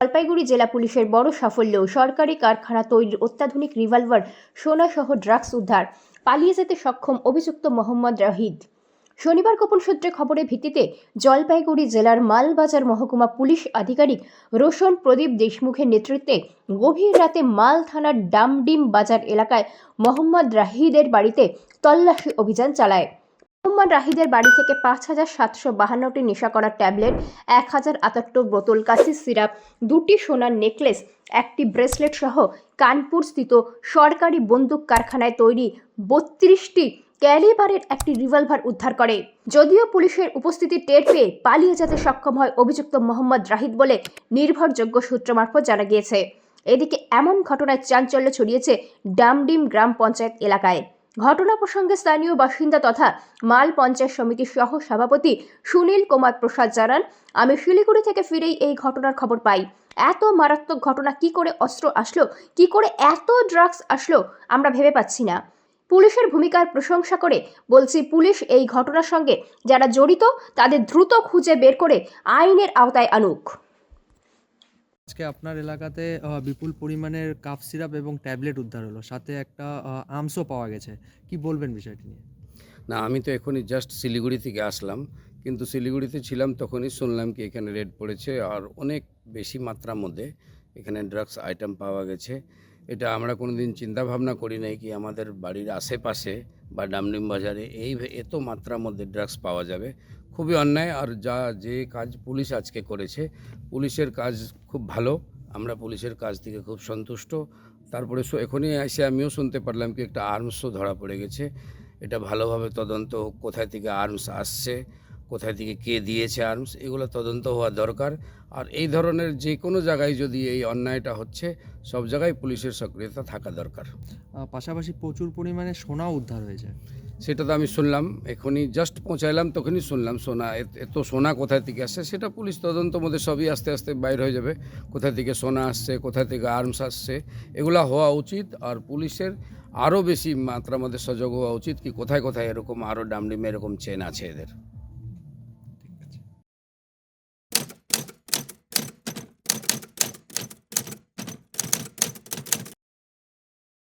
জলপাইগুড়ি জেলা পুলিশের বড় সাফল্য, সরকারি কারখানা তৈরির অত্যাধুনিক রিভলভার সোনাসহ ড্রাগস উদ্ধার, পালিয়ে যেতে সক্ষম অভিযুক্ত মোহাম্মদ রাহিদ। শনিবার গোপন সূত্রে খবরের ভিত্তিতে জলপাইগুড়ি জেলার মালবাজার মহকুমা পুলিশ আধিকারিক রোশন প্রদীপ দেশমুখের নেতৃত্বে গভীর রাতে মাল থানার ডামডিম বাজার এলাকায় মোহাম্মদ রাহিদের বাড়িতে তল্লাশি অভিযান চালায়। মোহাম্মদ রাহিদের বাড়ি থেকে পাঁচ হাজার সাতশো বাহান্নটি নেশা করা ট্যাবলেট, এক হাজার আটাত্তর বোতল কাশি সিরাপ, দুটি সোনার নেকলেস, একটি ব্রেসলেট সহ কানপুর স্থিত সরকারি বন্দুক কারখানায় তৈরি বত্রিশটি ক্যালিবারের একটি রিভলভার উদ্ধার করে। যদিও পুলিশের উপস্থিতি টের পেয়ে পালিয়ে যেতে সক্ষম হয় অভিযুক্ত মোহাম্মদ রাহিদ বলে নির্ভরযোগ্য সূত্র মারফত জানা গিয়েছে। এদিকে এমন ঘটনায় চাঞ্চল্য ছড়িয়েছে ডামডিম গ্রাম পঞ্চায়েত এলাকায়। ঘটনা প্রসঙ্গে স্থানীয় বাসিন্দা তথা মাল পঞ্চায়েত সমিতির সহ সভাপতি সুনীল কুমার প্রসাদ জানান, আমি শিলিগুড়ি থেকে ফিরেই এই ঘটনার খবর পাই। এত মারাত্মক ঘটনা কি করে অস্ত্র আসলো? কি করে এত ড্রাগস আসলো? আমরা ভেবে পাচ্ছি না। পুলিশের ভূমিকার প্রশংসা করে বলছি, পুলিশ এই ঘটনার সঙ্গে যারা জড়িত, তাদের দ্রুত খুঁজে বের করে আইনের আওতায় আনুক। আজকে আপনার এলাকাতে বিপুল পরিমাণের কাফ সিরাপ এবং ট্যাবলেট উদ্ধার হলো। সাথে একটা আমসও পাওয়া গেছে। কি বলবেন বিষয়টি নিয়ে? না, আমি তো এখনই জাস্ট শিলিগুড়ি থেকে আসলাম। কিন্তু শিলিগুড়িতে ছিলাম তখনই শুনলাম কি এখানে রেড পড়েছে আর অনেক বেশি মাত্রার মধ্যে এখানে ড্রাগস আইটেম পাওয়া গেছে। এটা আমরা কোনো দিন চিন্তাভাবনা করি নাই কি আমাদের বাড়ির আশেপাশে বা ডামডিম বাজারে, এই এত মাত্রার মধ্যে ড্রাগস পাওয়া যাবে। খুবই অন্যায়। আর যা, যে কাজ পুলিশ আজকে করেছে, পুলিশের কাজ খুব ভালো। আমরা পুলিশের কাজ থেকে খুব সন্তুষ্ট। তারপরে এখনই এসে আমিও শুনতে পারলাম কি একটা আর্মসও ধরা পড়ে গেছে। এটা ভালোভাবে তদন্ত কোথায় থেকে আর্মস আসছে। কোথায় থেকে কে দিয়েছে আর্মস এগুলো তদন্ত হওয়া দরকার। আর এই ধরনের যে কোনো জায়গায় যদি এই অন্যায়টা হচ্ছে সব জায়গায় পুলিশের সক্রিয়তা থাকা দরকার। পাশাপাশি প্রচুর পরিমাণে সোনা উদ্ধার হয়েছে। সেটা তো আমি শুনলাম এখনই জাস্ট পৌঁছাইলাম তখনই শুনলাম সোনা এত- সোনা কোথায় থেকে আসছে সেটা পুলিশ তদন্ত মধ্যে সবই আস্তে আস্তে বাইর হয়ে যাবে কোথা থেকে সোনা আসছে কোথা থেকে আর্মস আসছে এগুলা হওয়া উচিত আর পুলিশের আরও বেশি মাত্রার মধ্যে সজাগ হওয়া উচিত কি কোথায় কোথায় এরকম আরও ডামডিমে এরকম চেন আছে এদের।